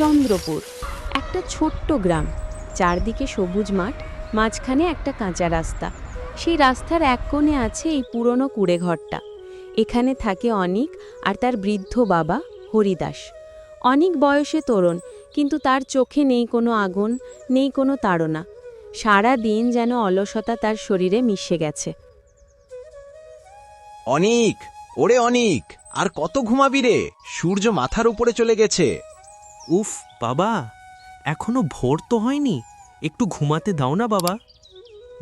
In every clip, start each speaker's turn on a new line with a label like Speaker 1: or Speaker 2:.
Speaker 1: চন্দ্রপুর, একটা ছোট্ট গ্রাম। চারদিকে সবুজ মাঠ, মাঝখানে একটা কাঁচা রাস্তা। সেই রাস্তার এক কোণে আছে এই পুরনো কুড়ে ঘরটা এখানে থাকে অনিক আর তার বৃদ্ধ বাবা, হরিদাস। অনেক বয়সে তরুণ, কিন্তু তার চোখে নেই কোনো আগুন, নেই কোনো তাড়না। সারা দিন যেন অলসতা তার শরীরে মিশে গেছে।
Speaker 2: অনিক, ওরে অনিক, আর কত ঘুমাবি রে? সূর্য মাথার উপরে চলে গেছে।
Speaker 3: উফ বাবা এখনও ভোর তো হয়নি। একটু ঘুমাতে দাও না বাবা।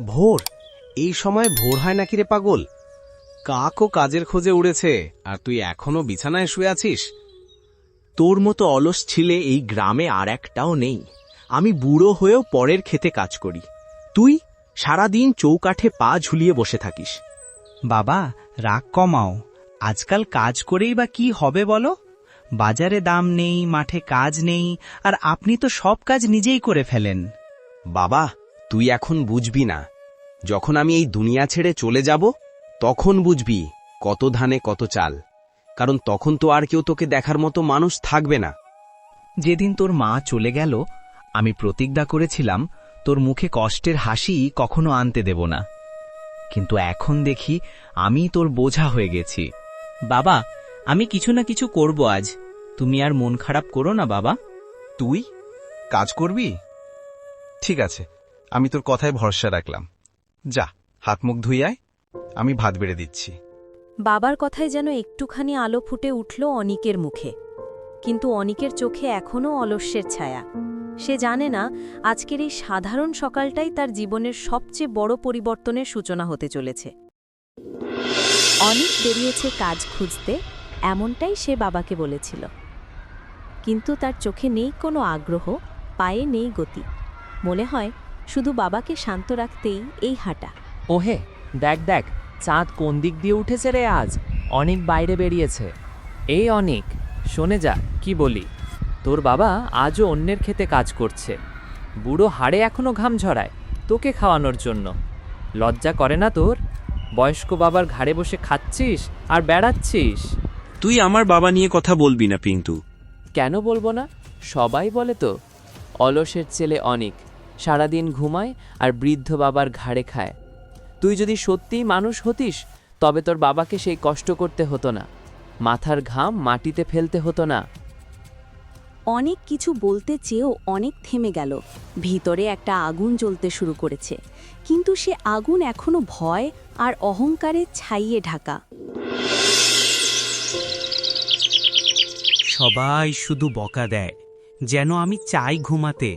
Speaker 2: ভোর? এই সময় ভোর হয় নাকি রে পাগল? কাকও কাজের খোঁজে উড়েছে আর তুই এখনও বিছানায় শুয়ে আছিস? তোর মতো অলস ছিলে এই গ্রামে আর একটাও নেই। আমি বুড়ো হয়েও পরের খেতে কাজ করি। তুই সারাদিন চৌকাঠে পা ঝুলিয়ে বসে থাকিস।
Speaker 4: বাবা রাগ কমাও। আজকাল কাজ করেই বা কি হবে বলো? বাজারে দাম নেই মাঠে কাজ নেই আর আপনি তো সব কাজ নিজেই করে ফেলেন।
Speaker 2: বাবা তুই এখন বুঝবি না। যখন আমি এই দুনিয়া ছেড়ে চলে যাব তখন বুঝবি কত ধানে কত চাল। কারণ তখন তো আর কেউ তোকে দেখার মতো মানুষ থাকবে না।
Speaker 4: যেদিন তোর মা চলে গেল আমি প্রতিজ্ঞা করেছিলাম তোর মুখে কষ্টের হাসি কখনো আনতে দেব না। কিন্তু এখন দেখি আমি তোর বোঝা হয়ে গেছি। বাবা আমি কিছু না কিছু করব আজ। তুমি আর মন খারাপ করো না বাবা।
Speaker 5: তুই? কাজ করবি? ঠিক আছে আমি তোর কথায় ভরসা রাখলাম। যা হাত মুখ ধুই আয় আমি ভাত বেড়ে দিচ্ছি।
Speaker 1: বাবার কথায় যেন একটুখানি আলো ফুটে উঠল অনিকের মুখে। কিন্তু অনিকের চোখে এখনও অলস্যের ছায়া। সে জানে না আজকের এই সাধারণ সকালটাই তার জীবনের সবচেয়ে বড় পরিবর্তনের সূচনা হতে চলেছে। অনিক বেরিয়েছে কাজ খুঁজতে। এমনটাই সে বাবাকে বলেছিল। কিন্তু তার চোখে নেই কোনো আগ্রহ, পায়ে নেই গতি। মনে হয় শুধু বাবাকে শান্ত রাখতেই এই হাঁটা।
Speaker 6: ওহে, দেখ দেখ, চাঁদ কোন দিক দিয়ে উঠেছে রে আজ? অনেক বাইরে বেরিয়েছে। এই অনেক। শোনে যা, কি বলি? তোর বাবা আজও অন্যের খেতে কাজ করছে। বুড়ো হাড়ে এখনও ঘাম ঝরায়, তোকে খাওয়ানোর জন্য। লজ্জা করে না তোর? বয়স্ক বাবার ঘাড়ে বসে খাচ্ছিস আর বেড়াচ্ছিস?
Speaker 3: তুই আমার বাবা নিয়ে কথা বলবি না পিন্টু
Speaker 6: কেন বলব না? সবাই বলে তো। অলসের ছেলে অনেক সারাদিন ঘুমায় আর বৃদ্ধ বাবার ঘাড়ে খায়। তুই যদি সত্যিই মানুষ হতিস তবে তোর বাবাকে সেই কষ্ট করতে হতো না। মাথার ঘাম মাটিতে ফেলতে হতো না।
Speaker 1: অনেক কিছু বলতে চেয়েও অনেক থেমে গেল। ভিতরে একটা আগুন জ্বলতে শুরু করেছে। কিন্তু সে আগুন এখনও ভয় আর অহংকারে ছাইয়ে ঢাকা।
Speaker 3: সবাই শুধু বকা দেয়, যেন আমি চাই ঘুমাতে।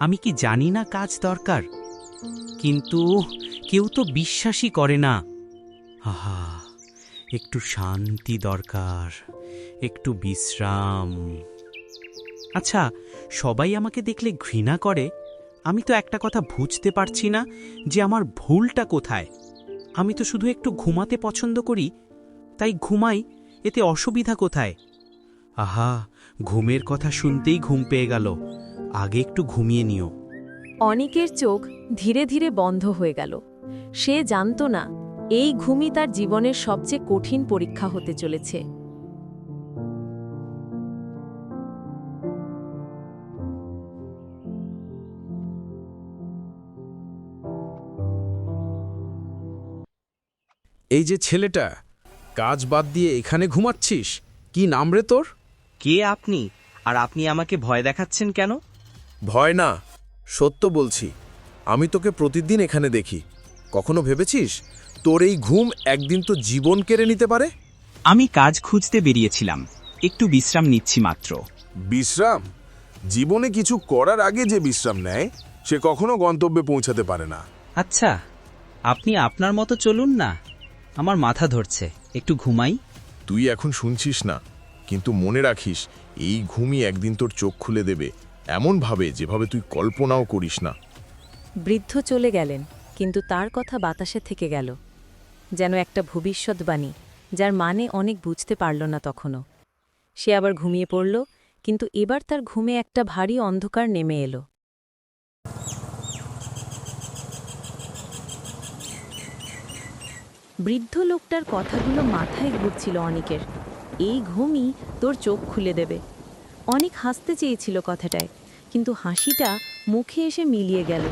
Speaker 3: আমি কি জানি না কাজ দরকার। কিন্তু কেউ তো বিশ্বাসই করে না। আহা, একটু শান্তি দরকার, একটু বিশ্রাম। আচ্ছা সবাই আমাকে দেখলে ঘৃণা করে? আমি তো একটা কথা বুঝতে পারছি না যে আমার ভুলটা কোথায়। আমি তো শুধু একটু ঘুমাতে পছন্দ করি, তাই ঘুমাই, এতে অসুবিধা কোথায়? আহা ঘুমের কথা শুনতেই ঘুম পেয়ে গেল। আগে একটু ঘুমিয়ে নিও।
Speaker 1: অনেকের চোখ ধীরে ধীরে বন্ধ হয়ে গেল। সে জানত না এই ঘুমই তার জীবনের সবচেয়ে কঠিন পরীক্ষা হতে চলেছে।
Speaker 7: এই যে ছেলেটা কাজ বাদ দিয়ে এখানে ঘুমাচ্ছিস? কি নাম রে তোর?
Speaker 4: কে আপনি? আর আপনি আমাকে ভয় দেখাচ্ছেন কেন?
Speaker 7: ভয় না সত্য বলছি। আমি তোকে প্রতিদিন এখানে দেখি। কখনো ভেবেছিস? তোর এই ঘুম একদিন তো জীবন কেড়ে নিতে পারে?
Speaker 4: আমি কাজ খুঁজতে বেরিয়েছিলাম। একটু বিশ্রাম নিচ্ছি মাত্র।
Speaker 8: বিশ্রাম? জীবনে কিছু করার আগে যে বিশ্রাম নেয় সে কখনো গন্তব্যে পৌঁছাতে পারে না।
Speaker 4: আচ্ছা আপনি আপনার মতো চলুন না। আমার মাথা ধরছে। একটু ঘুমাই।
Speaker 8: তুই এখন শুনছিস না। কিন্তু মনে রাখিস, এই ঘুমই একদিন তোর চোখ খুলে দেবে। এমন ভাবে যেভাবে তুই কল্পনাও করিস না।
Speaker 1: বৃদ্ধ চলে গেলেন, কিন্তু তার কথা বাতাসে থেকে গেল। যেন একটা ভবিষ্যৎবাণী, যার মানে অনেক বুঝতে পারল না তখনও। সে আবার ঘুমিয়ে পড়ল, কিন্তু এবার তার ঘুমে একটা ভারী অন্ধকার নেমে এলো। বৃদ্ধ লোকটার কথাগুলো মাথায় ঘুরছিল অনেকের। এই ঘুমই তোর চোখ খুলে দেবে। অনেক হাসতে চেয়েছিল কথাটায় কিন্তু হাসিটা মুখে এসে মিলিয়ে গেল।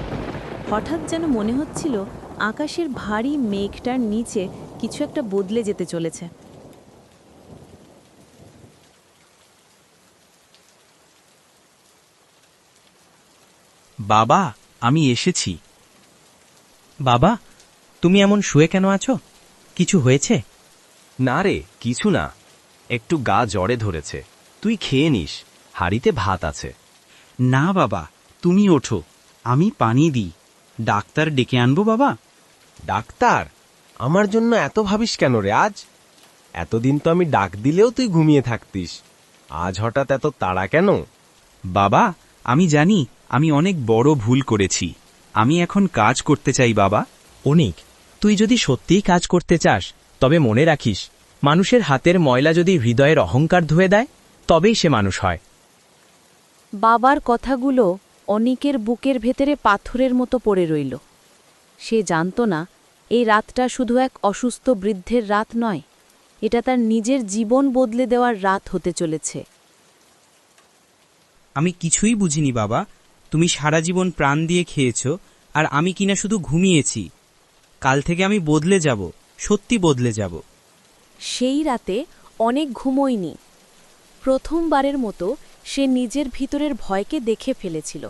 Speaker 1: হঠাৎ যেন মনে হচ্ছিল আকাশের ভারী মেঘটার নিচে কিছু একটা বদলে যেতে চলেছে।
Speaker 4: বাবা আমি এসেছি। বাবা তুমি এমন শুয়ে কেন আছো? কিছু হয়েছে?
Speaker 2: না রে কিছু না। একটু গা জ্বরে ধরেছে। তুই খেয়ে নিস হাড়িতে ভাত আছে।
Speaker 3: না বাবা তুমি ওঠো আমি পানি দিই। ডাক্তার ডেকে আনব বাবা।
Speaker 2: ডাক্তার? আমার জন্য এত ভাবিস কেন রে আজ? এতদিন তো আমি ডাক দিলেও তুই ঘুমিয়ে থাকতিস। আজ হঠাৎ এত তাড়া কেন?
Speaker 3: বাবা আমি জানি আমি অনেক বড় ভুল করেছি। আমি এখন কাজ করতে চাই বাবা।
Speaker 4: অনিক তুই যদি সত্যিই কাজ করতে চাস তবে মনে রাখিস মানুষের হাতের ময়লা যদি হৃদয়ের অহংকার ধুয়ে দেয় তবেই সে মানুষ হয়।
Speaker 1: বাবার কথাগুলো অনিকের বুকের ভেতরে পাথরের মতো পড়ে রইল। সে জানত না এই রাতটা শুধু এক অসুস্থ বৃদ্ধের রাত নয় এটা তার নিজের জীবন বদলে দেওয়ার রাত হতে চলেছে।
Speaker 3: আমি কিছুই বুঝিনি বাবা। তুমি সারা জীবন প্রাণ দিয়ে খেয়েছ আর আমি কিনা শুধু ঘুমিয়েছি। কাল থেকে আমি বদলে যাব সত্যি বদলে যাব।
Speaker 1: সেই রাতে অনেক ঘুমোয়নি। প্রথমবারের মতো সে নিজের ভিতরের ভয়কে দেখে ফেলেছিল।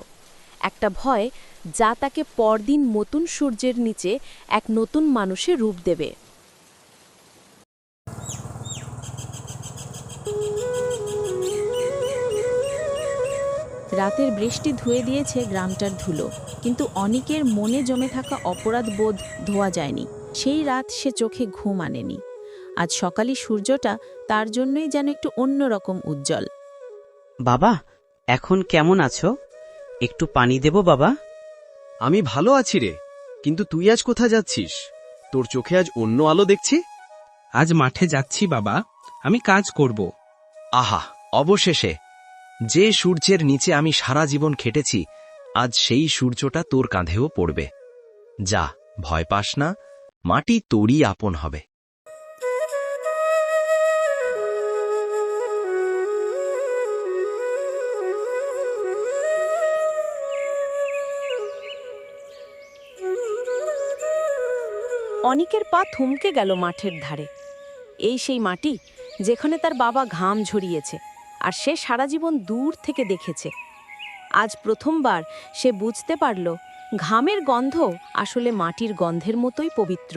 Speaker 1: একটা ভয় যা তাকে পরদিন নতুন সূর্যের নিচে এক নতুন মানুষের রূপ দেবে। রাতের বৃষ্টি ধুয়ে দিয়েছে গ্রামটার ধুলো, কিন্তু অনেকের মনে জমে থাকা অপরাধ বোধ ধোয়া যায়নি। সেই রাত সে চোখে ঘুম আনেনি। আজ সকালে সূর্যটা তার জন্যই যেন একটু অন্যরকম উজ্জ্বল।
Speaker 3: বাবা এখন কেমন আছো? একটু পানি দেব বাবা?
Speaker 2: আমি ভালো আছি রে কিন্তু তুই আজ কোথায় যাচ্ছিস? তোর চোখে আজ অন্য আলো দেখছি?
Speaker 3: আজ মাঠে যাচ্ছি বাবা আমি কাজ করব।
Speaker 4: আহা অবশেষে। যে সূর্যের নিচে আমি সারা জীবন খেটেছি আজ সেই সূর্যটা তোর কাঁধেও পড়বে। যা ভয় পাস না মাটি তোরই আপন হবে।
Speaker 1: অনিকের পা থমকে গেল মাঠের ধারে। এই সেই মাটি যেখানে তার বাবা ঘাম ঝরিয়েছে আর সে সারা জীবন দূর থেকে দেখেছে। আজ প্রথমবার সে বুঝতে পারল ঘামের গন্ধ আসলে মাটির গন্ধের মতোই পবিত্র।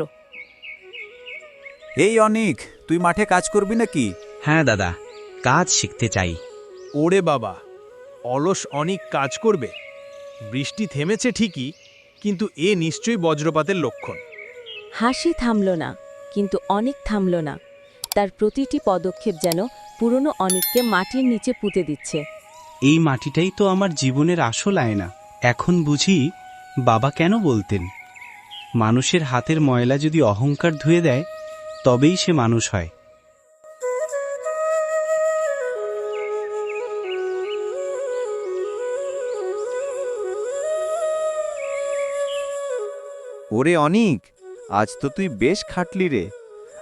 Speaker 9: এই অনিক তুই মাঠে কাজ করবি নাকি?
Speaker 3: হ্যাঁ দাদা কাজ শিখতে চাই।
Speaker 10: ওরে বাবা অলস অনেক কাজ করবে। বৃষ্টি থেমেছে ঠিকই কিন্তু এ নিশ্চয়ই বজ্রপাতের লক্ষণ।
Speaker 1: হাসি থামল না কিন্তু অনেক থামল না। তার প্রতিটি পদক্ষেপ যেন পুরনো অনেককে মাটির নিচে পুঁতে দিচ্ছে।
Speaker 3: এই মাটিটাই তো আমার জীবনের আসল আয়না। এখন বুঝি বাবা কেন বলতেন? মানুষের হাতের ময়লা যদি অহংকার ধুয়ে দেয় তবেই সে মানুষ হয়।
Speaker 9: ওরে অনিক আজ তো তুই বেশ খাটলি রে।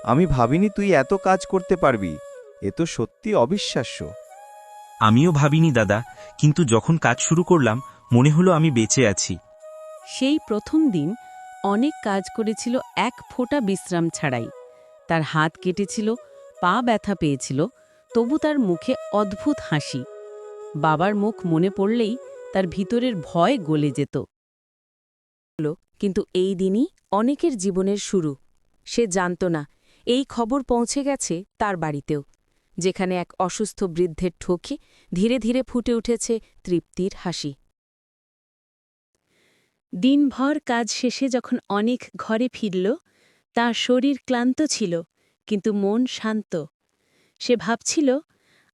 Speaker 9: আমি ভাবিনি তুই এত কাজ করতে পারবি। এ তো সত্যি অবিশ্বাস্য।
Speaker 3: আমিও ভাবিনি দাদা কিন্তু যখন কাজ শুরু করলাম মনে হলো আমি বেঁচে আছি।
Speaker 1: সেই প্রথম দিন অনেক কাজ করেছিল এক ফোঁটা বিশ্রাম ছাড়াই। তার হাত কেটেছিল পা ব্যথা পেয়েছিল তবু তার মুখে অদ্ভুত হাসি। বাবার মুখ মনে পড়লেই তার ভিতরের ভয় গলে যেত। কিন্তু এই দিনই অনেকের জীবনের শুরু। সে জানত না, এই খবর পৌঁছে গেছে তার বাড়িতেও, যেখানে এক অসুস্থ বৃদ্ধের ঠোকে ধীরে ধীরে ফুটে উঠেছে তৃপ্তির হাসি। দিনভর কাজ শেষে যখন অনেক ঘরে ফিরল, তার শরীর ক্লান্ত ছিল, কিন্তু মন শান্ত। সে ভাবছিল,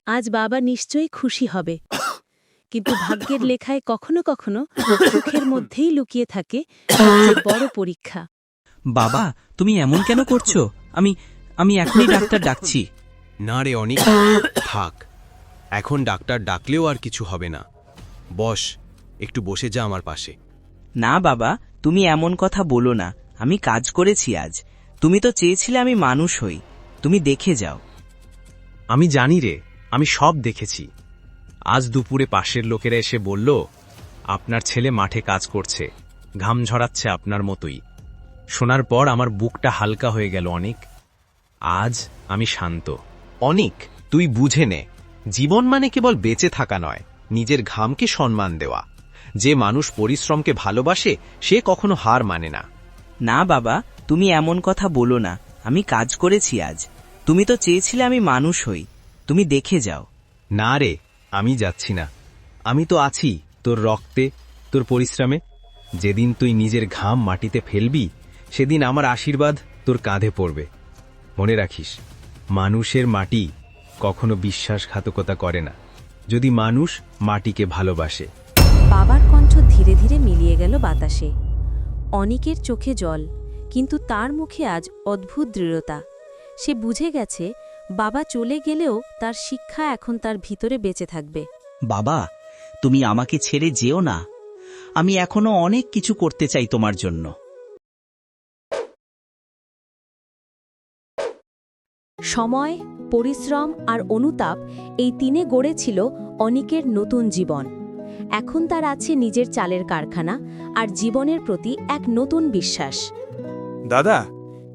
Speaker 1: আজ বাবা নিশ্চয়ই খুশি হবে। কিন্তু ভাগ্যের লেখায় কখনো কখনো সুখের মধ্যেই লুকিয়ে থাকে বড় পরীক্ষা।
Speaker 3: বাবা তুমি এমন কেন করছ? আমি আমি এখনই ডাক্তার ডাকছি।
Speaker 2: না রে অনিক থাক। এখন ডাক্তার ডাকলেও আর কিছু হবে না। বস একটু বসে যা আমার পাশে।
Speaker 11: না বাবা তুমি এমন কথা বলো না। আমি কাজ করেছি আজ। তুমি তো চেয়েছিলে আমি মানুষ হই। তুমি দেখে যাও।
Speaker 2: আমি জানি রে আমি সব দেখেছি।
Speaker 4: আজ দুপুরে পাশের লোকেরা এসে বলল আপনার ছেলে মাঠে কাজ করছে। ঘাম ঝরাচ্ছে আপনার মতোই। শোনার পর আমার বুকটা হালকা হয়ে গেল অনেক। আজ আমি শান্ত।
Speaker 2: অনেক তুই বুঝে নে। জীবন মানে কেবল বেঁচে থাকা নয় নিজের ঘামকে সম্মান দেওয়া। যে মানুষ পরিশ্রমকে ভালোবাসে সে কখনো হার মানে না।
Speaker 11: না বাবা তুমি এমন কথা বলো না। আমি কাজ করেছি আজ। তুমি তো চেয়েছিলে আমি মানুষ হই। তুমি দেখে যাও।
Speaker 2: না রে আমি যাচ্ছি না। আমি তো আছি, তোর রক্তে, তোর পরিশ্রমে। যেদিন তুই নিজের ঘাম মাটিতে ফেলবি, সেদিন আমার আশীর্বাদ তোর কাঁধে পড়বে। মনে রাখিস, মানুষের মাটি কখনো বিশ্বাসঘাতকতা করে না। যদি মানুষ মাটিকে ভালোবাসে।
Speaker 1: বাবার কণ্ঠ ধীরে ধীরে মিলিয়ে গেল বাতাসে। অনিকের চোখে জল, কিন্তু তার মুখে আজ অদ্ভুত দৃঢ়তা। সে বুঝে গেছে বাবা চলে গেলেও তার শিক্ষা এখন তার ভিতরে বেঁচে থাকবে।
Speaker 11: বাবা তুমি আমাকে ছেড়ে যেও না। আমি এখনও অনেক কিছু করতে চাই তোমার জন্য।
Speaker 1: সময় পরিশ্রম আর অনুতাপ এই তিনে গড়েছিল অনিকের নতুন জীবন। এখন তার আছে নিজের চালের কারখানা আর জীবনের প্রতি এক নতুন বিশ্বাস।
Speaker 10: দাদা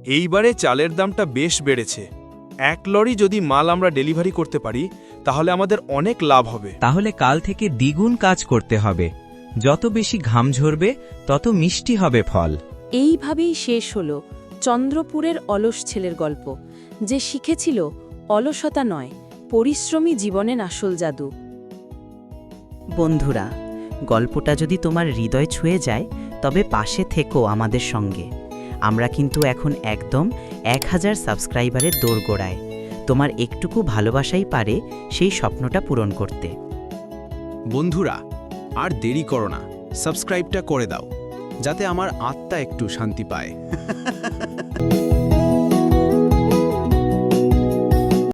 Speaker 10: এইবারে চালের দামটা বেশ বেড়েছে। এক লরি যদি মাল আমরা ডেলিভারি করতে পারি তাহলে আমাদের অনেক লাভ হবে।
Speaker 4: তাহলে কাল থেকে দ্বিগুণ কাজ করতে হবে। যত বেশি ঘাম ঝরবে তত মিষ্টি হবে ফল।
Speaker 1: এইভাবেই শেষ হল চন্দ্রপুরের অলস ছেলের গল্প। যে শিখেছিল অলসতা নয় পরিশ্রমী জীবনের আসল জাদু।
Speaker 11: বন্ধুরা গল্পটা যদি তোমার হৃদয় ছুঁয়ে যায় তবে পাশে থেকো আমাদের সঙ্গে। আমরা কিন্তু এখন একদম এক হাজার সাবস্ক্রাইবারের দোরগোড়ায়। তোমার একটুকু ভালোবাসাই পারে সেই স্বপ্নটা পূরণ করতে।
Speaker 5: বন্ধুরা, আর দেরি করো না। সাবস্ক্রাইবটা করে দাও, যাতে আমার আত্মা একটু শান্তি পায়।